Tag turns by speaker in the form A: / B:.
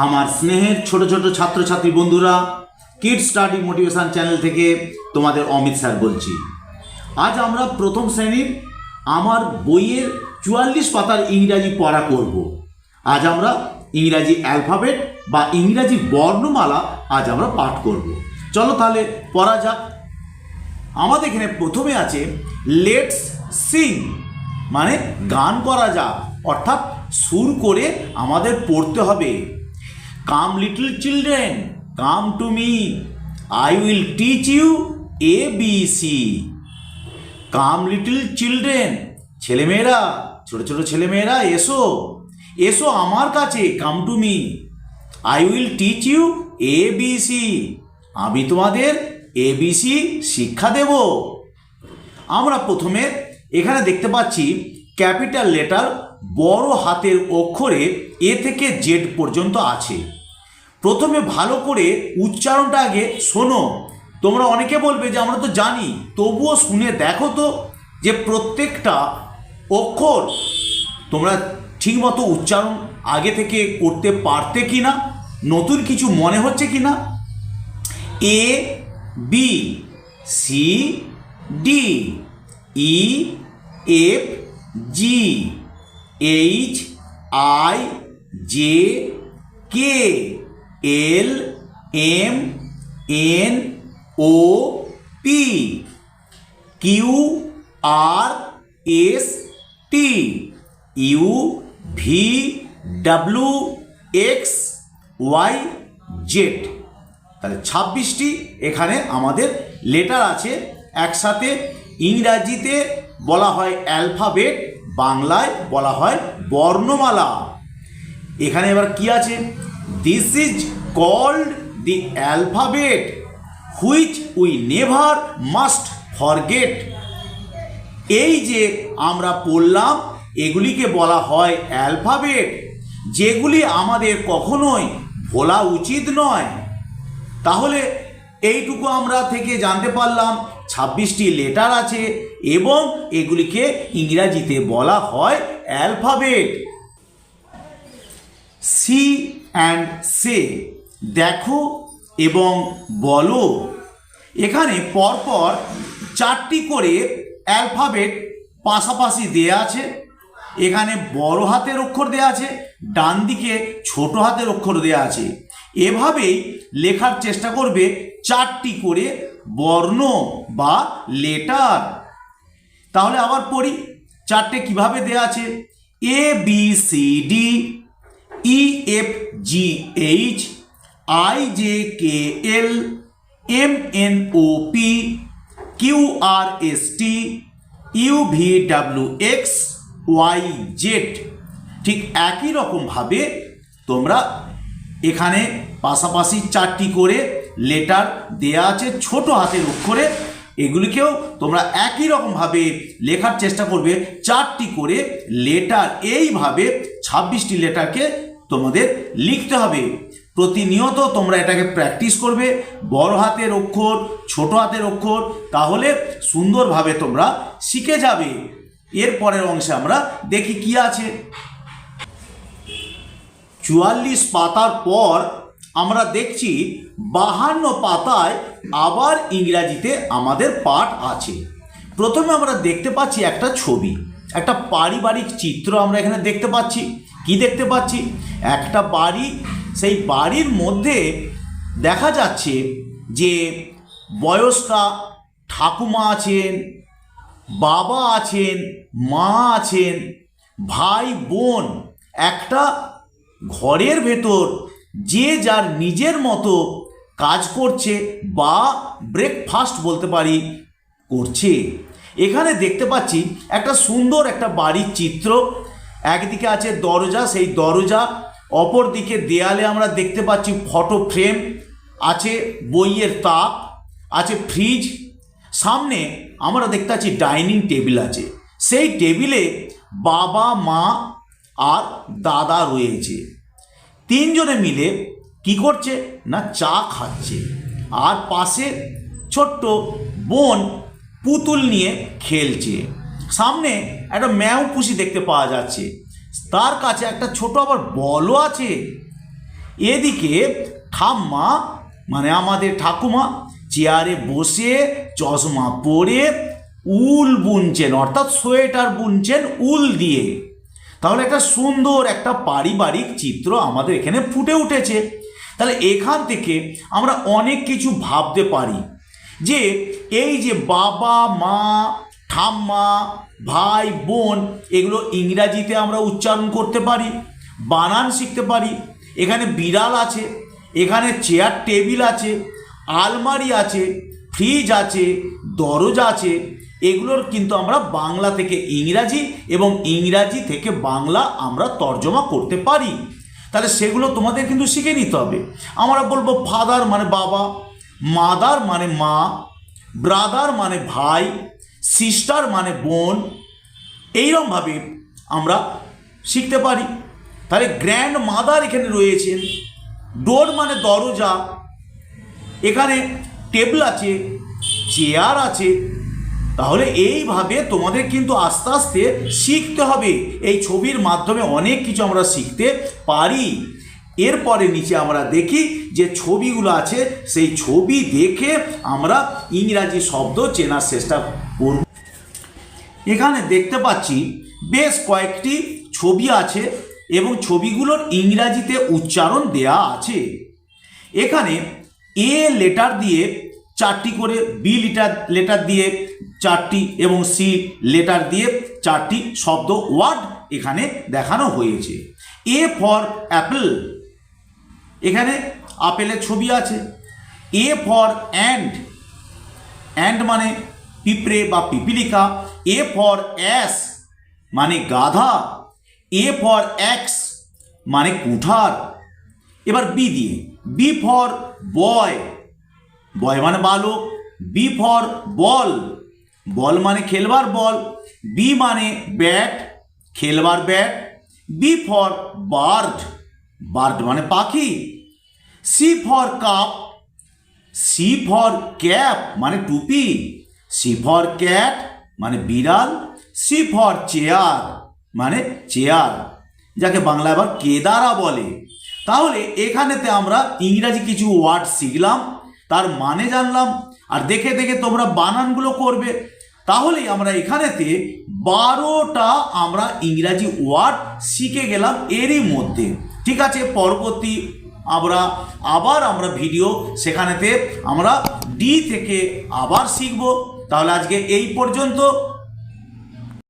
A: আমার স্নেহের ছোট ছোট ছাত্রছাত্রী বন্ধুরা কিড স্টাডি মোটিভেশন চ্যানেল থেকে তোমাদের অমিত স্যার বলছি। আজ আমরা প্রথম শ্রেণির আমার বইয়ের চুয়াল্লিশ পাতার ইংরাজি পড়া করব। আজ আমরা ইংরাজি অ্যালফাবেট বা ইংরাজি বর্ণমালা আজ আমরা পাঠ করব। চলো তাহলে পড়া যাক। আমাদের এখানে প্রথমে আছে লেটস সিং মানে গান করা যাক, অর্থাৎ সুর করে আমাদের পড়তে হবে। Come little children come to me I will teach you A B C come little children ছেলেমেয়েরা, ছোট ছোট ছেলেমেয়েরা, এসো। এসো আমার কাছে come to me I will teach you A B C আমি তোমাদের এবিসি শিক্ষা দেব। আমরা প্রথমে এখানে দেখতে পাচ্ছি ক্যাপিটাল লেটার বড় হাতের অক্ষরে এ থেকে জেড পর্যন্ত আছে। প্রথমে ভালো করে উচ্চারণটা আগে শোনো। তোমরা অনেকে বলবে যে, আমরা তো জানি। তবুও শুনে দেখো তো যে প্রত্যেকটা অক্ষর তোমরা ঠিকমতো উচ্চারণ আগে থেকে করতে পারতে কি না নতুন কিছু মনে হচ্ছে কি না A, B, C, D, E, F, G. H I J K L M N O P Q R S T U V W X Y Z তাহলে ছাব্বিশটি এখানে আমাদের লেটার আছে। একসাথে ইংরাজিতে বলা হয় অ্যালফাবেট বাংলায় বলা হয় বর্ণমালা। এখানে এবার কি আছে? This is called the alphabet which we never must forget এই যে আমরা পড়লাম, এগুলিকে বলা হয় অ্যালফাবেট যেগুলি আমাদের কখনোই ভোলা উচিত নয়। তাহলে এইটুকু আমরা থেকে জানতে পারলাম ছাব্বিশটি লেটার আছে এবং এগুলিকে ইংরাজিতে বলা হয় অ্যালফাবেট। সি অ্যান্ড সে, দেখো এবং বলো। এখানে পরপর চারটি করে অ্যালফাবেট পাশাপাশি দেয়া আছে। এখানে বড় হাতের অক্ষর দেয়া আছে, ডান দিকে ছোট হাতের অক্ষর দেয়া আছে। এভাবেই লেখার চেষ্টা করবে চারটি করে বর্ণ বা লেটার তাহলে আবার পড়ি, চারটে কীভাবে দেয়া আছে? A B C D E F G H I J K L M N O P Q R S T U V W X Y Z ঠিক একই রকমভাবে তোমরা এখানে পাশাপাশি চারটি করে লেটার দেয়া আছে ছোট হাতের অক্ষরে। এগুলিকেও তোমরা একই রকমভাবে লেখার চেষ্টা করবে। চারটি করে লেটার এইভাবে ছাব্বিশটি লেটারকে তোমাদের লিখতে হবে। প্রতিনিয়ত তোমরা এটাকে প্র্যাকটিস করবে। বড় হাতের অক্ষর, ছোট হাতের অক্ষর, তাহলে সুন্দরভাবে তোমরা শিখে যাবে। এর পরের অংশে আমরা দেখি কি আছে। চুয়াল্লিশ পাতার পর আমরা দেখছি বাহান্ন পাতায় আবার ইংরাজিতে আমাদের পাঠ আছে। প্রথমে আমরা দেখতে পাচ্ছি একটা ছবি, একটা পারিবারিক চিত্র আমরা এখানে দেখতে পাচ্ছি। কি দেখতে পাচ্ছি? একটা বাড়ি, সেই বাড়ির মধ্যে দেখা যাচ্ছে যে বয়স্কা ঠাকুমা আছেন, বাবা আছেন, মা আছেন, ভাই বোন, একটা ঘরের ভেতর যে যার নিজের মতো কাজ করছে বা ব্রেকফাস্ট বলতে পারি, করছে। এখানে দেখতে পাচ্ছি একটা সুন্দর একটা বাড়ির চিত্র। একদিকে আছে দরজা, সেই দরজা অপর দিকে দেয়ালে আমরা দেখতে পাচ্ছি ফটো ফ্রেম আছে বইয়ের তাক, আছে ফ্রিজ সামনে আমরা দেখতে পাচ্ছি ডাইনিং টেবিল আছে। সেই টেবিলে বাবা, মা আর দাদা রয়েছে। তিনজনে মিলে কি করছে? না, চা খাচ্ছে। আর পাশে ছোট্ট বোন পুতুল নিয়ে খেলছে। সামনে একটা ম্যাও পুষি দেখতে পাওয়া যাচ্ছে। তার কাছে একটা ছোট আবার বলও আছে। এদিকে ঠাম্মা মানে আমাদের ঠাকুমা, চেয়ারে বসে চশমা পরে উল বুনছেন, অর্থাৎ সোয়েটার বুনছেন উল দিয়ে। তাহলে একটা সুন্দর, একটা পারিবারিক চিত্র আমাদের এখানে ফুটে উঠেছে। তাহলে এখান থেকে আমরা অনেক কিছু ভাবতে পারি। যে এই যে বাবা, মা, ঠাম্মা, ভাই, বোন, এগুলো ইংরাজিতে আমরা উচ্চারণ করতে পারি, বানান শিখতে পারি। এখানে বিড়াল আছে, এখানে চেয়ার টেবিল আছে, আলমারি আছে, ফ্রিজ আছে, দরজা আছে এগুলোর কিন্তু আমরা বাংলা থেকে ইংরাজি এবং ইংরাজি থেকে বাংলা আমরা তর্জমা করতে পারি। তাহলে সেগুলো তোমাদের কিন্তু শিখে নিতে হবে। আমরা বলব ফাদার মানে বাবা মাদার মানে মা ব্রাদার মানে ভাই সিস্টার মানে বোন এইরকমভাবে আমরা শিখতে পারি। তাহলে গ্র্যান্ড মাদার এখানে রয়েছেন ডোর মানে দরজা, এখানে টেবিল আছে চেয়ার আছে তাহলে এইভাবে তোমাদের কিন্তু আস্তে আস্তে শিখতে হবে। এই ছবির মাধ্যমে অনেক কিছু আমরা শিখতে পারি। এরপরে নিচে আমরা দেখি যে ছবিগুলো আছে, সেই ছবি দেখে আমরা ইংরাজি শব্দ চেনার চেষ্টা করব। এখানে দেখতে পাচ্ছি বেশ কয়েকটি ছবি আছে এবং ছবিগুলোর ইংরাজিতে উচ্চারণ দেয়া আছে। এখানে এ লেটার দিয়ে চারটি করে বি লিটার লেটার দিয়ে চারটি এবং সি লেটার দিয়ে চারটি শব্দ ওয়ার্ড এখানে দেখানো হয়েছে। এ ফর অ্যাপেল এখানে আপেলের ছবি আছে। এ ফর অ্যান্ড অ্যান্ড মানে পিঁপড়ে বা পিপিলিকা এ ফর অ্যাস মানে গাধা। এ ফর অ্যাক্স মানে কুঠার। এবার বি দিয়ে। বি ফর বয় বয় মানে বালক বি ফর বল বল মানে খেলবার বল বি মানে bat খেলবার bat B for bird bird মানে পাখি C for cup C for cap মানে টুপি সি ফর ক্যাট মানে বিড়াল সি ফর চেয়ার মানে চেয়ার যাকে বাংলা আবার কেদারা বলে। তাহলে এখানেতে আমরা ইংরাজি কিছু ওয়ার্ড শিখলাম। তার মানে জানলাম। আর দেখে দেখে তোমরা বানানগুলো করবে। তাহলেই আমরা এখানেতে বারোটা আমরা ইংরাজি ওয়ার্ড শিখে গেলাম এরই মধ্যে। ঠিক আছে, পরবর্তী আমরা আবার আমরা ভিডিও সেখানেতে আমরা ডি থেকে আবার শিখব। তাহলে আজকে এই পর্যন্ত।